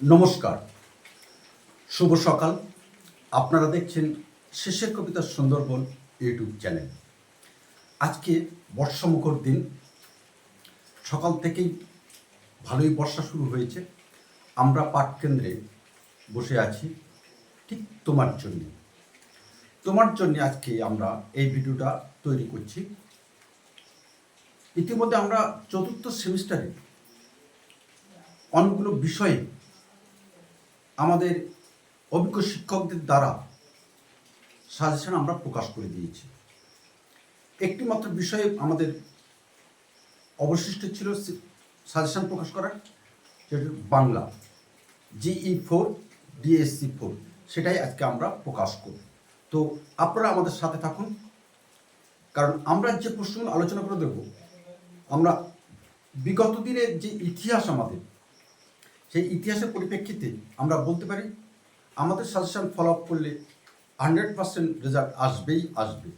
নমস্কার। শুভ সকাল। আপনারা দেখছেন শেষের কবিতা সুন্দরবন ইউটিউব চ্যানেল। আজকে বর্ষামুখর দিন। সকাল থেকেই ভালোই বর্ষা শুরু হয়েছে। আমরা পাঠ কেন্দ্রে বসে আছি ঠিক তোমার জন্য। তোমার জন্য আজকে আমরা এই ভিডিওটা তৈরি করছি। ইতিমধ্যে আমরা চতুর্থ সেমিস্টারে অনেকগুলো বিষয়ে আমাদের অভিজ্ঞ শিক্ষকদের দ্বারা সাজেশন আমরা প্রকাশ করে দিয়েছি। একটি মাত্র বিষয়ে আমাদের অবশিষ্ট ছিল সাজেশন প্রকাশ করার যেটা Bangla GE four DSC four সেটাই আজকে আমরা প্রকাশ করব। তো আপনারা আমাদের সাথে থাকুন, কারণ আমরা যে প্রশ্নগুলো আলোচনা করে দেব, আমরা বিগত দিনের যে ইতিহাস আমাদের সেই ইতিহাসের পরিপ্রেক্ষিতে আমরা বলতে পারি, আমাদের সাজেশন ফলো আপ করলে হান্ড্রেড পার্সেন্ট রেজাল্ট আসবেই আসবে।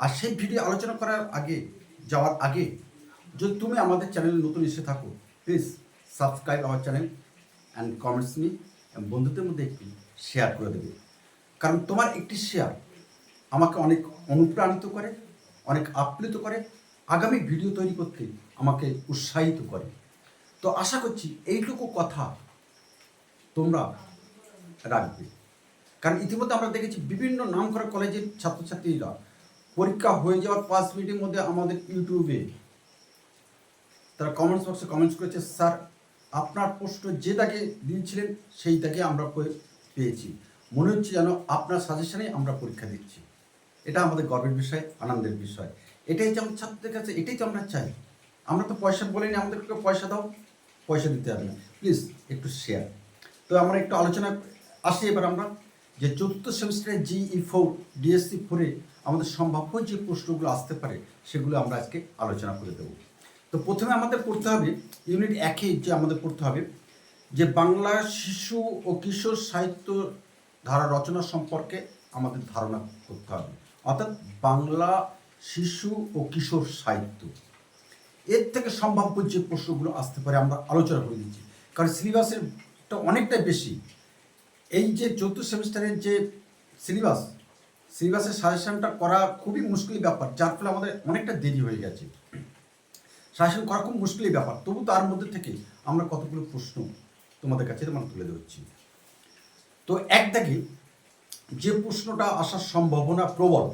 আর সেই ভিডিও আলোচনা করার আগে, যাওয়ার আগে, যদি তুমি আমাদের চ্যানেলে নতুন এসে থাকো please subscribe our channel and comments এবং বন্ধুদের মধ্যে একটি শেয়ার করে দেবে। কারণ তোমার একটি শেয়ার আমাকে অনেক অনুপ্রাণিত করে, অনেক আপ্লুত করে, আগামী ভিডিও তৈরি করতে আমাকে উৎসাহিত করে। তো আশা করছি এইটুকু কথা তোমরা রাখবে। কারণ ইতিমধ্যে আমরা দেখেছি বিভিন্ন নাম করা কলেজের ছাত্রছাত্রীরা পরীক্ষা হয়ে যাওয়ার পাঁচ মিনিটের মধ্যে আমাদের ইউটিউবে তারা কমেন্টস বক্সে কমেন্টস করেছে, স্যার, আপনার প্রশ্ন যে তাকে দিয়েছিলেন, সেই তাকে আমরা পেয়েছি। মনে হচ্ছে যেন আপনার সাজেশনেই আমরা পরীক্ষা দিচ্ছি। এটা আমাদের গর্বের বিষয়, আনন্দের বিষয়। এটাই যে আমাদের ছাত্রদের কাছে, এটাই তো আমরা চাই। আমরা তো পয়সা বলিনি, আমাদেরকে পয়সা দাও। পয়সা দিতে হবে না। প্লিজ একটু শেয়ার তো আমরা একটু আলোচনা আসি এবার আমরা যে চতুর্থ সেমিস্টারে জিই ফোর ডিএসসি ফোরে আমাদের সম্ভাব্য যে প্রশ্নগুলো আসতে পারে, সেগুলো আমরা আজকে আলোচনা করে দেবো। তো প্রথমে আমাদের পড়তে হবে ইউনিট একে যে আমাদের পড়তে হবে, যে বাংলা শিশু ও কিশোর সাহিত্য ধারা রচনা সম্পর্কে আমাদের ধারণা করতে হবে। অর্থাৎ বাংলা শিশু ও কিশোর সাহিত্য। এর থেকে সম্ভাব্য যে প্রশ্নগুলো আসতে পারে আমরা আলোচনা করে দিচ্ছি কারণ সিলেবাসেরটা অনেকটাই বেশি। এই যে চতুর্থ সেমিস্টারের যে সিলেবাস, সিলেবাসের সাজেশনটা করা খুবই মুশকিল ব্যাপার, যার ফলে আমাদের অনেকটা দেরি হয়ে গেছে। সাজেশন করা খুব মুশকিল ব্যাপার, তবু তার মধ্যে থেকে আমরা কতগুলো প্রশ্ন তোমাদের কাছে মানে তুলে ধরছি। তো এক দাগে যে প্রশ্নটা আসার সম্ভাবনা প্রবল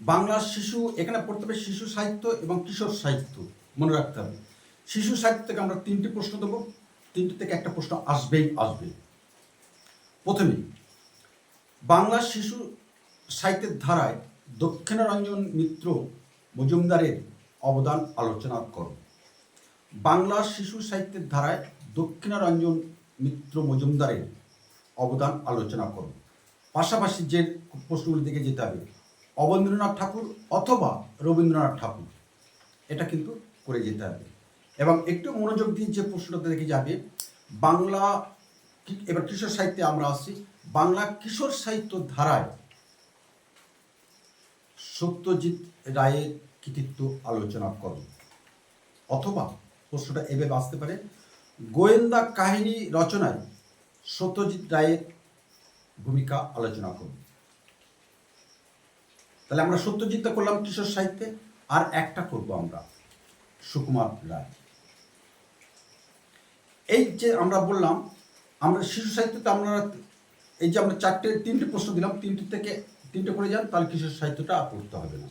বাংলা শিশু, এখানে পড়তে হবে শিশু সাহিত্য এবং কিশোর সাহিত্য। মনে রাখতে হবে। শিশু সাহিত্য থেকে আমরা তিনটি প্রশ্ন দেবো। তিনটি থেকে একটা প্রশ্ন আসবেই আসবে। প্রথমে বাংলা শিশু সাহিত্যের ধারায় দক্ষিণারঞ্জন মিত্র মজুমদারের অবদান আলোচনা করো। বাংলা শিশু সাহিত্যের ধারায় দক্ষিণারঞ্জন মিত্র মজুমদারের অবদান আলোচনা করো। পাশাপাশি যে প্রশ্নগুলি দিকে যেতে হবে অবনীন্দ্রনাথ ঠাকুর অথবা রবীন্দ্রনাথ ঠাকুর। এটা কিন্তু করে যেতে হবে। এবং একটু মনোযোগ দিয়ে যে প্রশ্নটা দেখে যাবে, বাংলা এবার কিশোর সাহিত্যে আমরা আসছি। বাংলা কিশোর সাহিত্য ধারায় সত্যজিৎ রায়ের কৃতিত্ব আলোচনা করো। অথবা প্রশ্নটা এভাবে আসতে পারে, গোয়েন্দা কাহিনী রচনায় সত্যজিৎ রায়ের ভূমিকা আলোচনা করুন তাহলে আমরা সত্যজিৎটা করলাম কিশোর সাহিত্যে, আর একটা করব আমরা, সুকুমার রায়। এই যে আমরা বললাম, আমরা শিশু সাহিত্যতে আমরা, এই যে আমরা চারটে, তিনটে প্রশ্ন দিলাম, তিনটে থেকে তিনটে করে যান, তাহলে কিশোর সাহিত্যটা আর পড়তে হবে না।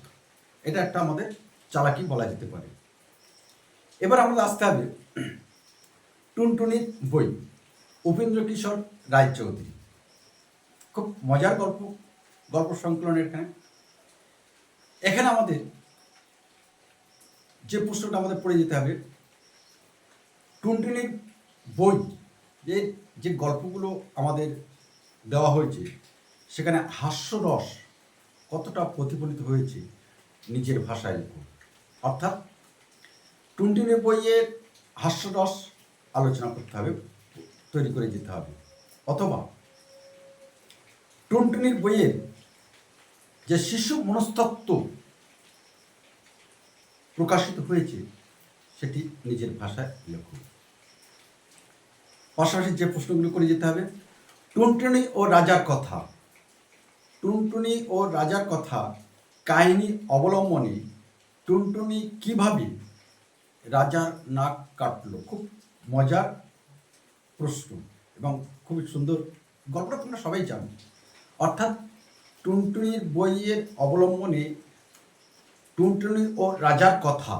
এটা একটা আমাদের চালাকি বলা যেতে পারে। এবার আমাদের আসতে হবে টুনটুনির বই, উপেন্দ্র কিশোর রায়চৌধুরী। খুব মজার গল্প গল্প সংকলন এখানে। এখানে আমাদের যে প্রশ্নটা আমাদের পড়ে যেতে হবে, টুনটুনির বই যে যে গল্পগুলো আমাদের দেওয়া হয়েছে, সেখানে হাস্যরস কতটা প্রতিফলিত হয়েছে নিজের ভাষায় অর্থাৎ টুনটুনির বইয়ের হাস্যরস আলোচনা করতে হবে, তৈরি করে যেতে হবে। অথবা টুনটুনির বইয়ের যে শিশু মনস্তত্ত্ব প্রকাশিত হয়েছে, সেটি নিজের ভাষায় লেখুন পাশাপাশি যে প্রশ্নগুলো করে যেতে হবে, টুনটুনি ও রাজার কথা। টুনটুনি ও রাজার কথা কাহিনী অবলম্বনে টুনটুনি কীভাবে রাজার নাক কাটলো? খুব মজার প্রশ্ন এবং খুবই সুন্দর। গল্পটা তোমরা সবাই জানো। অর্থাৎ টুনটুনির বইয়ের অবলম্বনে টুনটুনি ও রাজার কথা,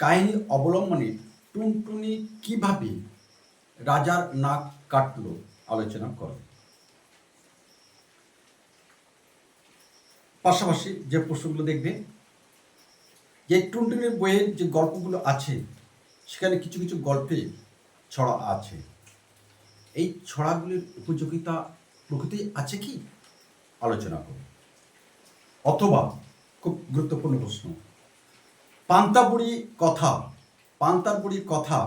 কাহিনী অবলম্বনে টুনটুনি কীভাবে রাজার নাক কাটলো আলোচনা করো। পাশাপাশি যে প্রশ্নগুলো দেখবে, যে টুনটুনির বইয়ের যে গল্পগুলো আছে, সেখানে কিছু কিছু গল্পে ছড়া আছে। এই ছড়াগুলির উপযোগিতা প্রকৃতি আছে কি? আলোচনা করো অথবা খুব গুরুত্বপূর্ণ প্রশ্ন। পান্তাবুড়ি কথা পান্তাবুড়ি কথা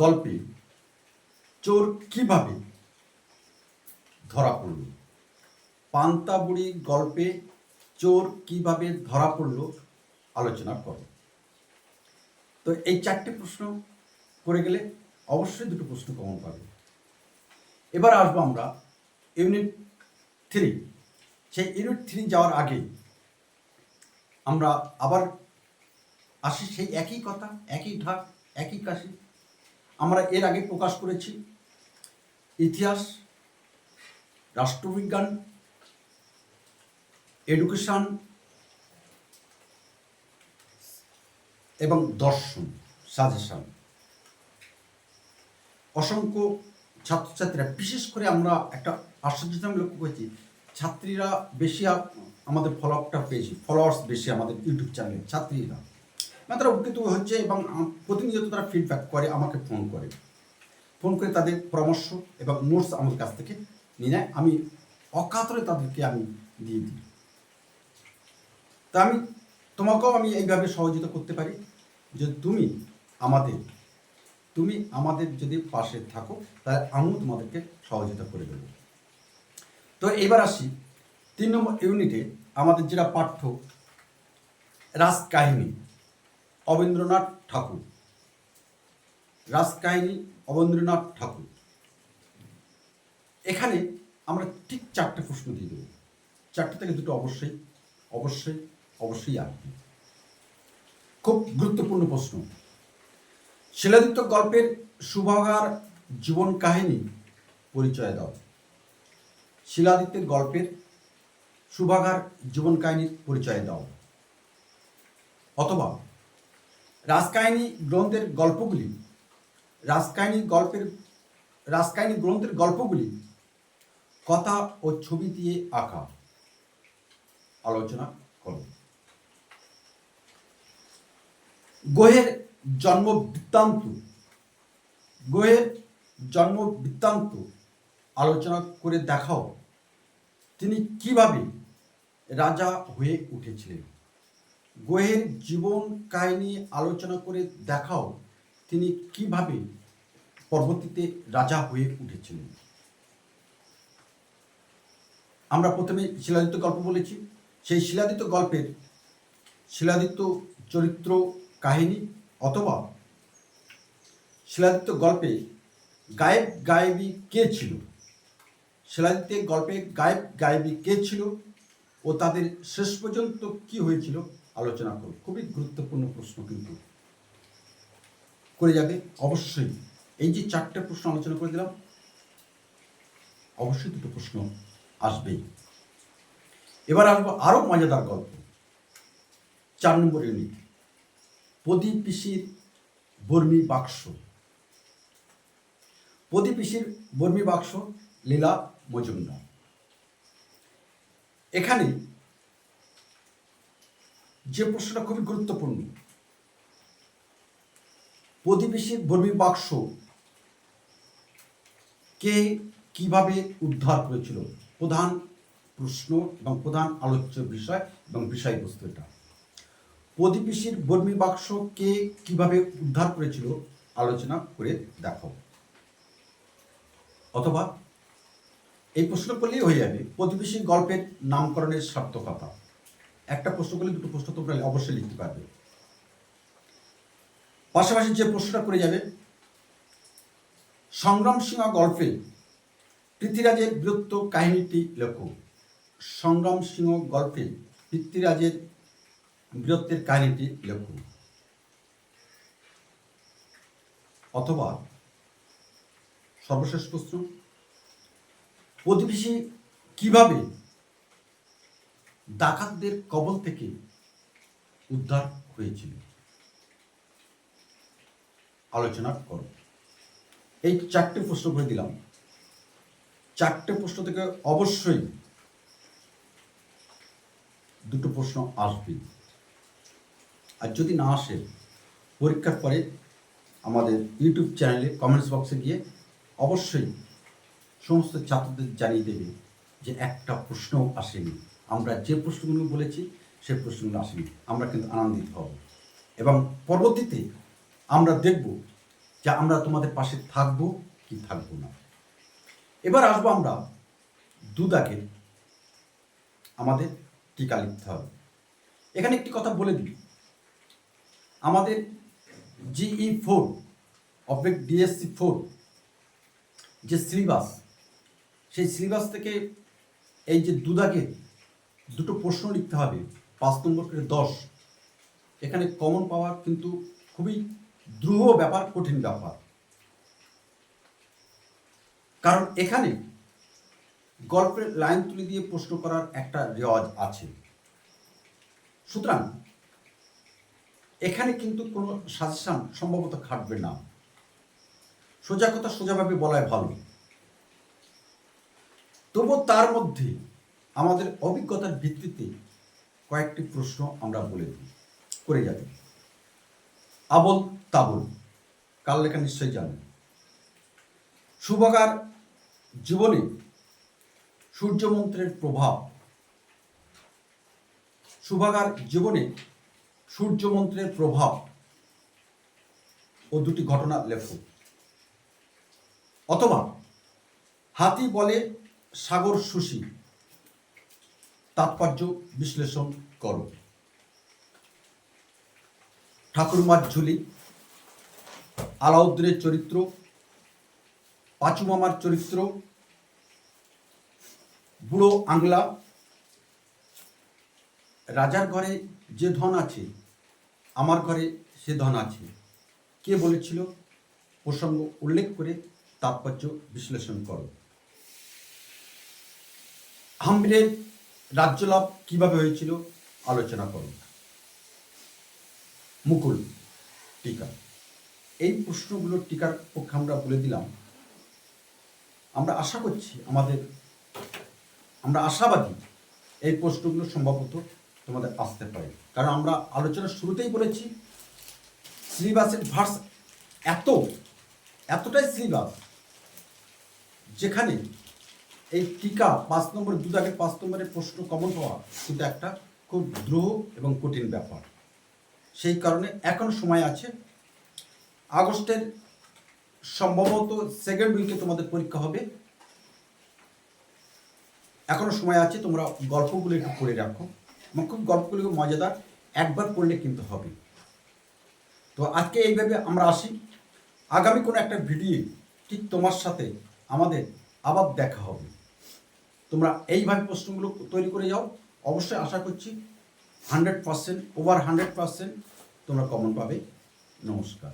গল্পে চোর কীভাবে ধরা পড়ল? পান্তাবুড়ি গল্পে চোর কীভাবে ধরা পড়ল? আলোচনা করো তো এই চারটে প্রশ্ন করে গেলে অবশ্যই দুটো প্রশ্ন কমন পাবে। এবার আসব আমরা ইউনিট থ্রি সেই ইউনিট থ্রি যাওয়ার আগে আমরা আবার আসি সেই একই কথা, একই ঢাক, একই কাশি। আমরা এর আগে প্রকাশ করেছি ইতিহাস, রাষ্ট্রবিজ্ঞান এডুকেশন এবং দর্শন সাজেশন অসংখ্য ছাত্রছাত্রীরা, বিশেষ করে আমরা একটা আশ্চর্যতা আমি লক্ষ্য করেছি, ছাত্রীরা বেশি আমাদের ফলো আপটা পেয়েছি ফলোয়ার্স বেশি আমাদের ইউটিউব চ্যানেলে ছাত্রীরা। মানে তারা উপকৃত হচ্ছে এবং প্রতিনিয়ত তারা ফিডব্যাক করে, আমাকে ফোন করে। ফোন করে তাদের পরামর্শ এবং নোটস আমার কাছ থেকে নিয়ে নেয়। আমি অকাতরে তাদেরকে আমি দিয়ে দিই। তা আমি, তোমাকেও আমি এইভাবে সহযোগিতা করতে পারি যে তুমি আমাদের তুমি আমাদের যদি পাশে থাকো, তাহলে আমিও তোমাদেরকে সহযোগিতা করে দেবো। তো এবার আসি তিন নম্বর ইউনিটে আমাদের যেটা পাঠ্য, রাজকাহিনী, অবীন্দ্রনাথ ঠাকুর। রাজকাহিনী, অবীন্দ্রনাথ ঠাকুর। এখানে আমরা ঠিক চারটে প্রশ্ন দিয়ে দেবো। চারটে থেকে দুটো অবশ্যই অবশ্যই অবশ্যই আসবে। খুব গুরুত্বপূর্ণ প্রশ্ন। শিলাদিত্য গল্পের সুভাগার জীবন কাহিনী পরিচয় দাও। শিলাদিত্যের গল্পের সুভাগার জীবন কাহিনীর পরিচয় দাও। অথবা রাজকাহিনী গ্রন্থের গল্পগুলি, রাজকাহিনী গল্পের, রাজকাহিনী গ্রন্থের গল্পগুলি কথা ও ছবি দিয়ে আঁকা। আলোচনা করো। গোহের জন্ম বৃত্তান্ত গোহের জন্ম বৃত্তান্ত আলোচনা করে দেখাও তিনি কীভাবে রাজা হয়ে উঠেছিলেন। গোহের জীবন কাহিনী আলোচনা করে দেখাও তিনি কীভাবে পরবর্তীতে রাজা হয়ে উঠেছিলেন। আমরা প্রথমে শিলাদিত্য গল্প বলেছি। সেই শিলাদিত্য গল্পের শিলাদিত্য চরিত্র কাহিনী অথবা শিলাদিত্য গল্পে গায়েব গায়েবী কে ছিল? শিলাদিত্যের গল্পে গায়েব গায়েবী কে ছিল? ও তাদের শেষ পর্যন্ত কি হয়েছিল? আলোচনা করব খুবই গুরুত্বপূর্ণ প্রশ্ন কিন্তু। করে যাবে। অবশ্যই এই যে চারটে প্রশ্ন আলোচনা করে দিলাম, অবশ্যই দুটো প্রশ্ন আসবেই। এবার আসব আরও মজাদার গল্প। চার নম্বর ইউনিট প্রদীপ পিসির বর্মী বাক্স। প্রদীপ পিসির বর্মী বাক্স, লীলা মজুমদার। এখানে যে প্রশ্নটা খুবই গুরুত্বপূর্ণ প্রতিবেশীর বর্মী বাক্স কে কীভাবে উদ্ধার করেছিল? প্রধান প্রশ্ন এবং প্রধান আলোচ্য বিষয় এবং বিষয়বস্তু এটা। প্রতিবেশীর বর্মী বাক্স কে কীভাবে উদ্ধার করেছিল আলোচনা করে দেখো। অথবা এই প্রশ্ন করলেই হয়ে যাবে, প্রতিবেশীর গল্পের নামকরণের সার্থকতা। একটা প্রশ্ন করলে দুটো প্রশ্ন তোমরা অবশ্যই লিখতে পারবে। পাশাপাশি যে প্রশ্নটা করে যাবে, সংগ্রাম সিংহ গল্পে পৃথ্বীরাজের বীরত্ব কাহিনীটি লেখো। সংগ্রাম সিংহ গল্পে পৃথ্বীরাজের বীরত্বের কাহিনীটি লেখো অথবা সর্বশেষ প্রশ্ন প্রতিবেশী কীভাবে ডাকাতদের কবল থেকে উদ্ধার হয়েছিল? আলোচনা করো এই চারটে প্রশ্ন করে দিলাম। চারটে প্রশ্ন থেকে অবশ্যই দুটো প্রশ্ন আসবে আর যদি না আসে, পরীক্ষার পরে আমাদের ইউটিউব চ্যানেলে কমেন্টস বক্সে গিয়ে অবশ্যই সমস্ত ছাত্রদের জানিয়ে দেবে যে একটা প্রশ্নও আসেনি। আমরা যে প্রশ্নগুলো বলেছি সেই প্রশ্নগুলো আসেনি। আমরা কিন্তু আনন্দিত হব। এবং পরবর্তীতে আমরা দেখব যে আমরা তোমাদের পাশে থাকব কি থাকব না। এবার আসব আমরা দুদাকে। আমাদের টিকা লিখতে হবে। এখানে একটি কথা বলে দিই। আমাদের জিই ফোর অপেক ডিএসসি ফোর যে সিলেবাস সেই সিলেবাস থেকে এই যে দুদাকে দুটো প্রশ্ন লিখতে হবে, পাঁচ নম্বর করে দশ। এখানে কমন পাওয়া কিন্তু খুবই দ্রুহ ব্যাপার, কঠিন ব্যাপার। কারণ এখানে গল্পের লাইন তুলে দিয়ে প্রশ্ন করার একটা রেওয়াজ আছে। সুতরাং এখানে কিন্তু কোনো সাজেশন সম্ভবত খাটবে না। সোজা কথা সোজাভাবে বলাই ভালো। তবুও তার মধ্যে আমাদের অভিজ্ঞতার ভিত্তিতে কয়েকটি প্রশ্ন আমরা বলে দিই, করে যাবে আবল তাবল কাল লেখা নিশ্চয়ই জানেন সুভগার জীবনে সূর্যমন্ত্রের প্রভাব। সুভাগার জীবনে সূর্যমন্ত্রের প্রভাব ও দুটি ঘটনা লেখো অথবা হাতি বলে সাগর সুশী তাৎপর্য বিশ্লেষণ করো। ঠাকুরমার ঝুলি, আলাউদ্দিনের চরিত্র পাঁচু মামার চরিত্র, বুড়ো আংলা, রাজার ঘরে যে ধন আছে, আমার ঘরে সে ধন আছে। কে বলেছিল? প্রসঙ্গ উল্লেখ করে তাৎপর্য বিশ্লেষণ করো। হাম্বিরের রাজ্যলাভ কীভাবে হয়েছিল আলোচনা করো। মুকুল, টিকা। এই প্রশ্নগুলোর টিকার পক্ষে আমরা বলে দিলাম, আমরা আশা করছি আমাদের, আমরা আশাবাদী এই প্রশ্নগুলো সম্ভবত তোমাদের আসতে পারে। কারণ আমরা আলোচনার শুরুতেই বলেছি সিলেবাসের ভার্স এত, এতটাই সিলেবাস যেখানে এই টিকা পাঁচ নম্বর দু দাগের পাঁচ নম্বরের প্রশ্ন কমন হওয়া কিন্তু একটা খুব দ্রুহ এবং কঠিন ব্যাপার। সেই কারণে এখন সময় আছে। আগস্টের সম্ভবত সেকেন্ড উইকে তোমাদের পরীক্ষা হবে। এখনও সময় আছে, তোমরা গল্পগুলো একটু পড়ে রাখো। এবং খুব গল্পগুলো মজাদার একবার পড়লে কিন্তু হবে। তো আজকে এইভাবে আমরা আসি। আগামী কোনো একটা ভিডিও ঠিক তোমার সাথে আমাদের আবার দেখা হবে। তোমরা এইভাবে প্রশ্নগুলো তৈরি করে যাও। অবশ্যই আশা করছি hundred percent over hundred percent তোমরা কমন পাবে। নমস্কার।